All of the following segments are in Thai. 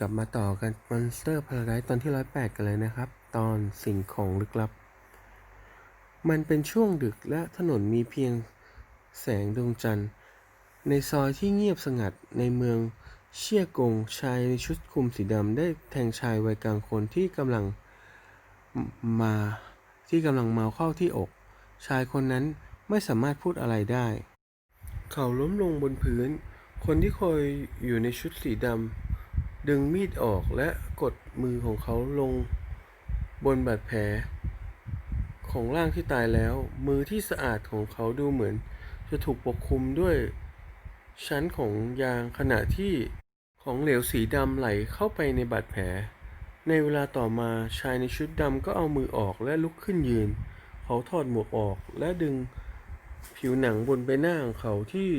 กลับมาต่อกัน Monster Paradise ตอนที่ 108 กันเลยนะครับ ตอนสิ่งของลึกลับ มันเป็นช่วงดึกและถนนมีเพียงแสงดวงจันทร์ ในซอยที่เงียบสงัดในเมืองเชียกงชายในชุดคลุมสีดำได้แทงชายวัยกลางคนที่กำลังมาที่กำลังเมาเข้าที่อก ชายคนนั้นไม่สามารถพูดอะไรได้ เขาล้มลงบนพื้น คนที่คอยอยู่ในชุดสีดำ ดึงมีดออกและกดมือของเขาลงบนบาดแผล ของร่างที่ตายแล้ว มือที่สะอาดของเขาดูเหมือน จะถูกปกคลุมด้วยชั้นของยางขณะที่ของเหลวสีดำไหลเข้าไปในบาดแผล ในเวลาต่อมาชายในชุดดำก็เอามือออกและลุกขึ้นยืน เขาถอดหมวกออกและดึงผิวหนังบนใบหน้าของเขาที่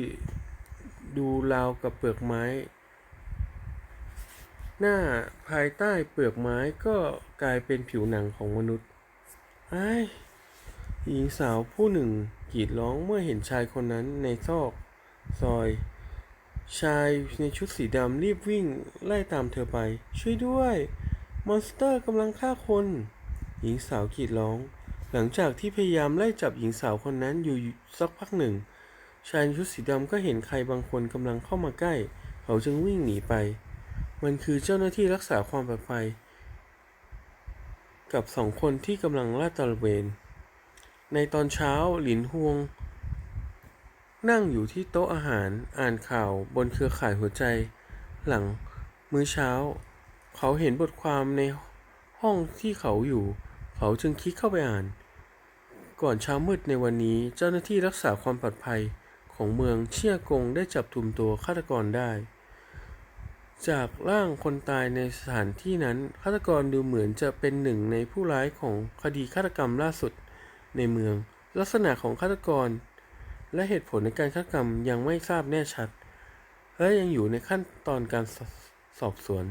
ดูราวกับเปลือกไม้ หน้าภายใต้เปลือกไม้ก็กลายเป็นผิวหนังของมนุษย์ไอ้หญิงสาวผู้หนึ่งกรีดร้องเมื่อเห็นชายคนนั้นในซอก ซอย ชายในชุดสีดำรีบวิ่งไล่ตามเธอไป ช่วยด้วย มอนสเตอร์กำลังฆ่าคน หญิงสาวกรีดร้อง หลังจากที่พยายามไล่จับหญิงสาวคนนั้นอยู่สักพักหนึ่ง ชายชุดสีดำก็เห็นใครบางคนกำลังเข้ามาใกล้ เขาจึงวิ่งหนีไป มันคือเจ้าหน้าที่รักษาความปลอดภัย กับสองคนที่กำลังลาดตระเวน ในตอนเช้าหลินฮวง นั่งอยู่ที่โต๊ะอาหารอ่านข่าวบนเครือข่ายหัวใจ หลังมื้อเช้า เขาเห็นบทความในห้องที่เขาอยู่ เขาจึงคลิกเข้าไปอ่าน ก่อนเช้ามืดในวันนี้เจ้าหน้าที่รักษาความปลอดภัยของเมืองเชียกงได้จับกลุ่มตัวฆาตกรได้ จากร่างคนตายในสถานที่นั้นฆาตกรดูเหมือนจะเป็นหนึ่งในผู้ร้ายของคดีฆาตกรรมล่าสุดในเมือง ลักษณะของฆาตกร และเหตุผลในการฆาตกรรมยังไม่ทราบแน่ชัด และยังอยู่ในขั้นตอนการสสอบสวน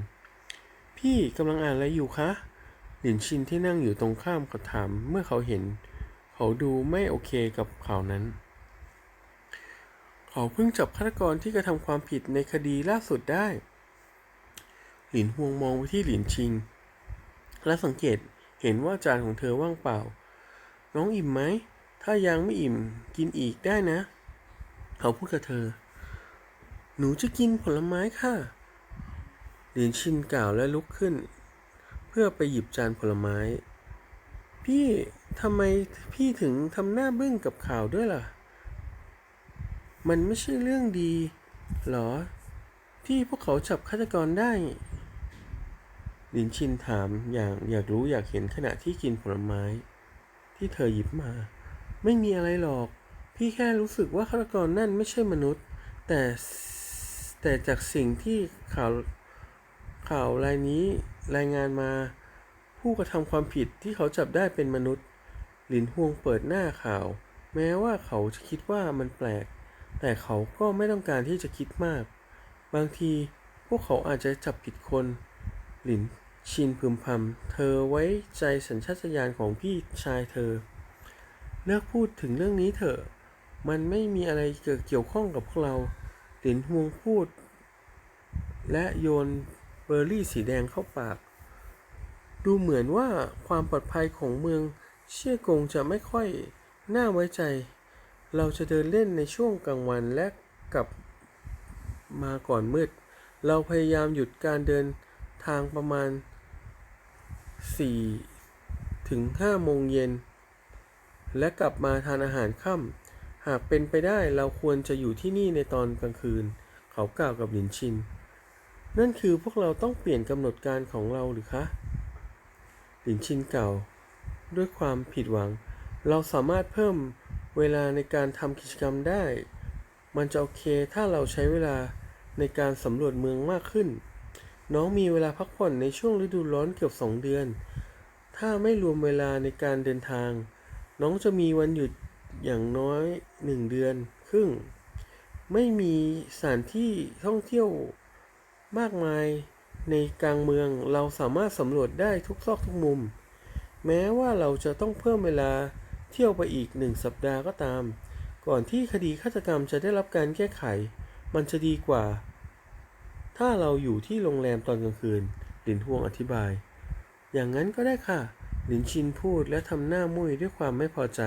พี่กำลังอ่านอะไรอยู่คะหลินชินที่นั่งอยู่ตรงข้ามก็ถามเมื่อเขาเห็น เขาดูไม่โอเคกับข่าวนั้น เขาเพิ่งจับฆาตกรที่กระทำความผิดในคดีล่าสุดได้ หลินฮวงมองไปที่หลินชิง และสังเกตเห็นว่าจานของเธอว่างเปล่า น้องอิ่มไหม ถ้ายังไม่อิ่มกินอีกได้นะ เขาพูดกับเธอ หนูจะกินผลไม้ค่ะ หลินชินกล่าวและลุกขึ้น เพื่อไปหยิบจานผลไม้ พี่ทำไมพี่ถึงทำหน้าบึ้งกับข่าวด้วยล่ะ มันไม่ใช่เรื่องดีหรอ ที่พวกเขาจับฆาตกรได้ ลินชินถามอย่างอยากรู้อยากเห็นขณะที่กินผลไม้ ที่เธอหยิบมา ไม่มีอะไรหรอก พี่แค่รู้สึกว่าฆาตกรนั่นไม่ใช่มนุษย์ แต่แต่จากสิ่งที่ข่าวข่าวรายนี้รายงานมา ผู้กระทำความผิดที่เขาจับได้เป็นมนุษย์ หลินฮวงเปิดหน้าข่าว แม้ว่าเขาจะคิดว่ามันแปลก แต่เขาก็ไม่ต้องการที่จะคิดมาก บางทีพวกเขาอาจจะจับผิดคน หลินชินพึมพำ เธอไว้ใจสัญชาตญาณของพี่ชายเธอ เลิกพูดถึงเรื่องนี้เถอะ มันไม่มีอะไรเกี่ยวข้องกับพวกเรา หลินฮวงพูด และโยนเบอร์รี่สีแดงเข้าปาก ดูเหมือนว่าความปลอดภัยของเมืองเชี่ยกงจะไม่ค่อยน่าไว้ใจ เราจะเดินเล่นในช่วงกลางวันและกลับมาก่อนมืด เราพยายามหยุดการเดิน ทางประมาณ 4 ถึง5โมงเย็น และกลับมาทานอาหารค่ำ หากเป็นไปได้เราควรจะอยู่ที่นี่ในตอนกลางคืน เขากล่าวกับหลินชิน นั่นคือพวกเราต้องเปลี่ยนกำหนดการของเราหรือคะ หลินชินกล่าวด้วยความผิดหวัง เราสามารถเพิ่มเวลาในการทำกิจกรรมได้ มันจะโอเคถ้าเราใช้เวลาในการสำรวจเมืองมากขึ้น น้องมีเวลาพักผ่อนในช่วงฤดูร้อนเกือบสองเดือน ถ้าไม่รวมเวลาในการเดินทาง น้องจะมีวันหยุดอย่างน้อยหนึ่งเดือน ครึ่ง ไม่มีสถานที่ท่องเที่ยวมากมายในกลางเมือง เราสามารถสำรวจได้ทุกซอกทุกมุม แม้ว่าเราจะต้องเพิ่มเวลาเที่ยวไปอีกหนึ่งสัปดาห์ก็ตาม ก่อนที่คดีฆาตกรรมจะได้รับการแก้ไข มันจะดีกว่า ถ้าเราอยู่ที่โรงแรมตอนกลางคืน หลินฮวงอธิบาย อย่างนั้นก็ได้ค่ะ หลินชินพูดและทำหน้ามุ้ยด้วยความไม่พอใจ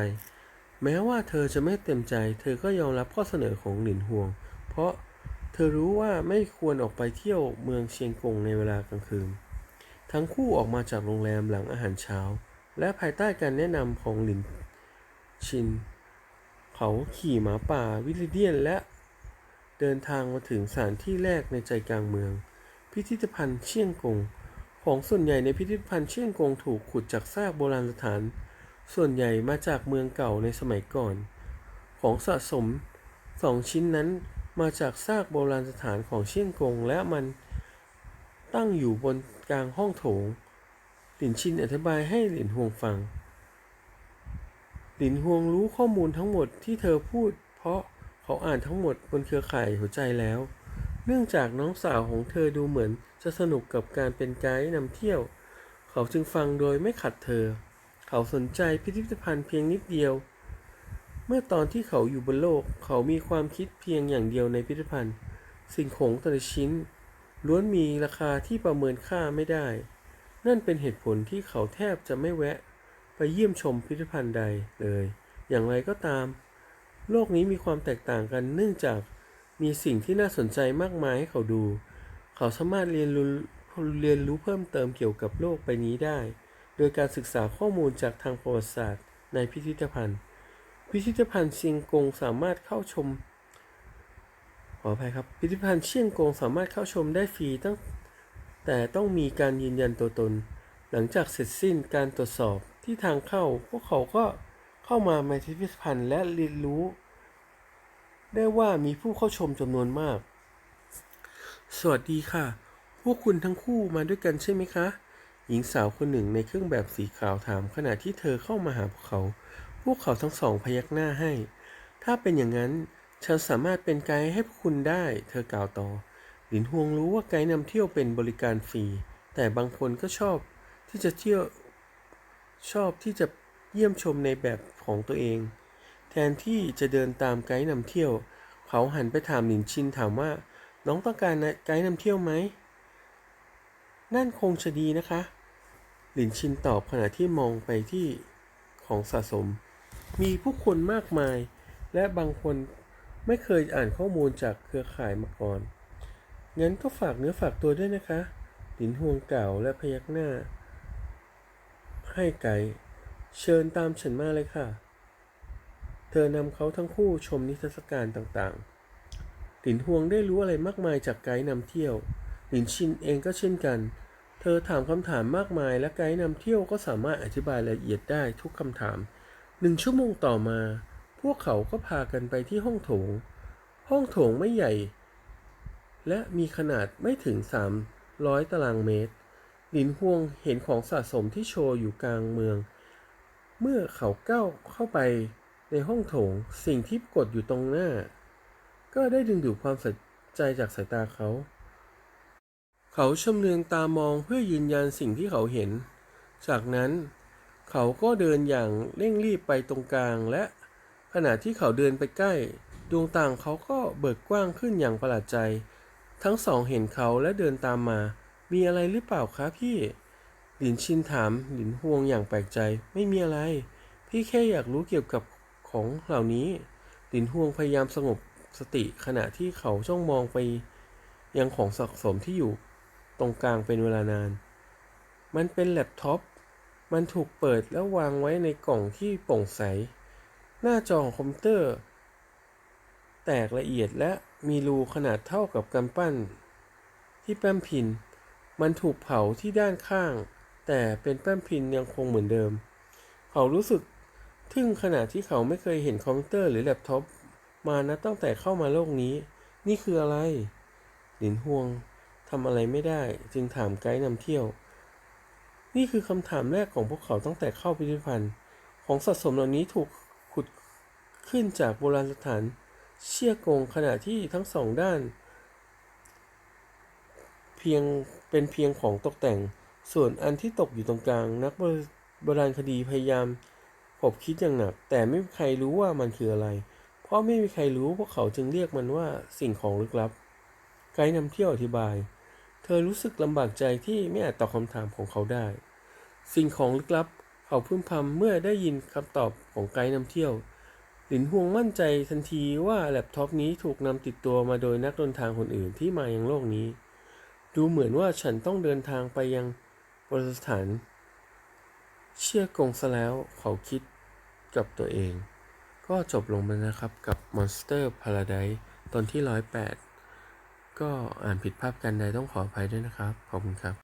แม้ว่าเธอจะไม่เต็มใจ เธอก็ยอมรับข้อเสนอของหลินฮวง เพราะเธอรู้ว่าไม่ควรออกไปเที่ยวเมืองเชียงกงในเวลากลางคืน ทั้งคู่ออกมาจากโรงแรมหลังอาหารเช้า และภายใต้การแนะนำของหลินชิน เขาขี่หมาป่าวิลลิเดียนและ เดินทางมาถึงสถานที่แรกในใจกลางเมือง พิพิธภัณฑ์เชียงกง ของส่วนใหญ่ในพิพิธภัณฑ์เชียงกงถูกขุดจากซากโบราณสถาน ส่วนใหญ่มาจากเมืองเก่าในสมัยก่อน ของสะสมสองชิ้นนั้นมาจากซากโบราณสถานของเชียงกงและมันตั้งอยู่บนกลางห้องโถง หลินชินอธิบายให้หลินฮวงฟัง หลินฮวงรู้ข้อมูลทั้งหมดที่เธอพูด เพราะ เขาอ่านทั้งหมดบนเครือข่ายหัวใจแล้ว เนื่องจากน้องสาวของเธอดูเหมือนจะสนุกกับการเป็นไกด์นำเที่ยว เขาจึงฟังโดยไม่ขัดเธอ เขาสนใจพิพิธภัณฑ์เพียงนิดเดียว เมื่อตอนที่เขาอยู่บนโลก เขามีความคิดเพียงอย่างเดียวในพิพิธภัณฑ์ สิ่งของแต่ละชิ้น ล้วนมีราคาที่ประเมินค่าไม่ได้ นั่นเป็นเหตุผลที่เขาแทบจะไม่แวะ ไปเยี่ยมชมพิพิธภัณฑ์ใดเลย อย่างไรก็ตาม โลกนี้มีความแตกต่างกันเนื่องจากมีสิ่งที่น่าสนใจมากมายให้เขาดู เขาสามารถเรียนรู้เรียนรู้เพิ่มเติมเกี่ยวกับโลกใบนี้ได้ โดยการศึกษาข้อมูลจากทางประวัติศาสตร์ในพิพิธภัณฑ์ พิพิธภัณฑ์เชียงกงสามารถเข้าชม ขออภัยครับ พิพิธภัณฑ์เชียงกงสามารถเข้าชมได้ฟรีตั้งแต่ต้องมีการยืนยันตัวตน หลังจากเสร็จสิ้นการตรวจสอบที่ทางเข้า พวกเขาก็ เข้ามาในพิพิธภัณฑ์และเรียนรู้ ได้ว่ามีผู้เข้าชมจำนวนมาก สวัสดีค่ะ พวกคุณทั้งคู่มาด้วยกันใช่ไหมคะ หญิงสาวคนหนึ่งในเครื่องแบบสีขาวถามขณะที่เธอเข้ามาหาพวกเขา พวกเขาทั้งสองพยักหน้าให้ ถ้าเป็นอย่างนั้นฉันสามารถเป็นไกด์ให้พวกคุณได้ เธอกล่าวต่อ หลินฮวงรู้ว่าไกด์นำเที่ยวเป็นบริการฟรี แต่บางคนก็ชอบที่จะเที่ยวชอบที่จะ เยี่ยมชมในแบบของตัวเอง แทนที่จะเดินตามไกด์นำเที่ยว เขาหันไปถามหลินชินถามว่า น้องต้องการไกด์นำเที่ยวไหม นั่นคงจะดีนะคะ หลินชินตอบขณะที่มองไปที่ของสะสม มีผู้คนมากมาย และบางคนไม่เคยอ่านข้อมูลจากเครือข่ายมาก่อน งั้นก็ฝากเนื้อฝากตัวด้วยนะคะ หลินฮวงกล่าวและพยักหน้า ให้ไกด์ เชิญตามฉันมาเลยค่ะ เธอนำเขาทั้งคู่ชมนิทรรศการต่างๆหลินฮวงได้รู้อะไรมากมายจากไกด์นำเที่ยวหลินชินเองก็เช่นกัน เธอถามคำถามมากมายและไกด์นำเที่ยวก็สามารถอธิบายรายละเอียดได้ทุกคำถาม หนึ่งชั่วโมงต่อมา พวกเขาก็พากันไปที่ห้องโถง ห้องโถงไม่ใหญ่ และมีขนาดไม่ถึง 300 ตารางเมตร หลินฮวงเห็นของสะสมที่โชว์อยู่กลางเมือง เมื่อเขาก้าวเข้าไปในห้องโถงสิ่งที่กฏอยู่ตรงหน้า ก็ได้ดึงดูดความสนใจจากสายตาเขา เขาชำเลืองตามองเพื่อยืนยันสิ่งที่เขาเห็น จากนั้นเขาก็เดินอย่างเร่งรีบไปตรงกลางและขณะที่เขาเดินไปใกล้ ดวงตาเขาก็เบิกกว้างขึ้นอย่างประหลาดใจ ทั้งสองเห็นเขาและเดินตามมา มีอะไรหรือเปล่าคะพี่ หลินชินถามหลินฮวงอย่างแปลกใจ ไม่มีอะไร พี่แค่อยากรู้เกี่ยวกับของเหล่านี้ หลินฮวงพยายามสงบสติขณะที่เขาจ้องมองไป ยังของสะสมที่อยู่ตรงกลางเป็นเวลานาน มันเป็นแล็ปท็อป มันถูกเปิดแล้ววางไว้ในกล่องที่โปร่งใส หน้าจอของคอมพิวเตอร์ แตกละเอียดและมีรูขนาดเท่ากับกำปั้น ที่แป้นพิน มันถูกเผาที่ด้านข้าง แต่เป็นแป้นพินยังคงเหมือนเดิม เขารู้สึกทึ่งขณะที่เขาไม่เคยเห็นคอมพิวเตอร์หรือแล็ปท็อปมานะตั้งแต่เข้ามาโลกนี้ นี่คืออะไร หลินฮวงทำอะไรไม่ได้ จึงถามไกด์นำเที่ยว นี่คือคำถามแรกของพวกเขาตั้งแต่เข้าพิพิธภัณฑ์ ของสะสมเหล่านี้ถูกขุดขึ้นจากโบราณสถานเชี่ยกงขณะที่ทั้งสองด้าน เพียงเป็นเพียงของตกแต่ง ส่วนอันที่ตกอยู่ตรงกลางนักโบราณคดีพยายามขบคิดอย่างหนัก แต่ไม่มีใครรู้ว่ามันคืออะไร เพราะไม่มีใครรู้พวกเขาจึงเรียกมันว่าสิ่งของลึกลับ ไกด์นำเที่ยวอธิบาย เธอรู้สึกลำบากใจที่ไม่อาจตอบคำถามของเขาได้ สิ่งของลึกลับ เขาพึมพำเมื่อได้ยินคำตอบของไกด์นำเที่ยวหลินฮวงมั่นใจทันทีว่าแล็ปท็อปนี้ถูกนำติดตัวมาโดยนักเดินทางคนอื่นที่มายังโลกนี้ ดูเหมือนว่าฉันต้องเดินทางไปยัง บริสถานเชื่อกงซะแล้วเขาคิดกับตัวเอง ก็จบลงไปนะครับกับ Monster Paradise ตอนที่ 108 ก็อ่านผิดภาพกันใดต้องขออภัยด้วยนะครับ ขอบคุณครับ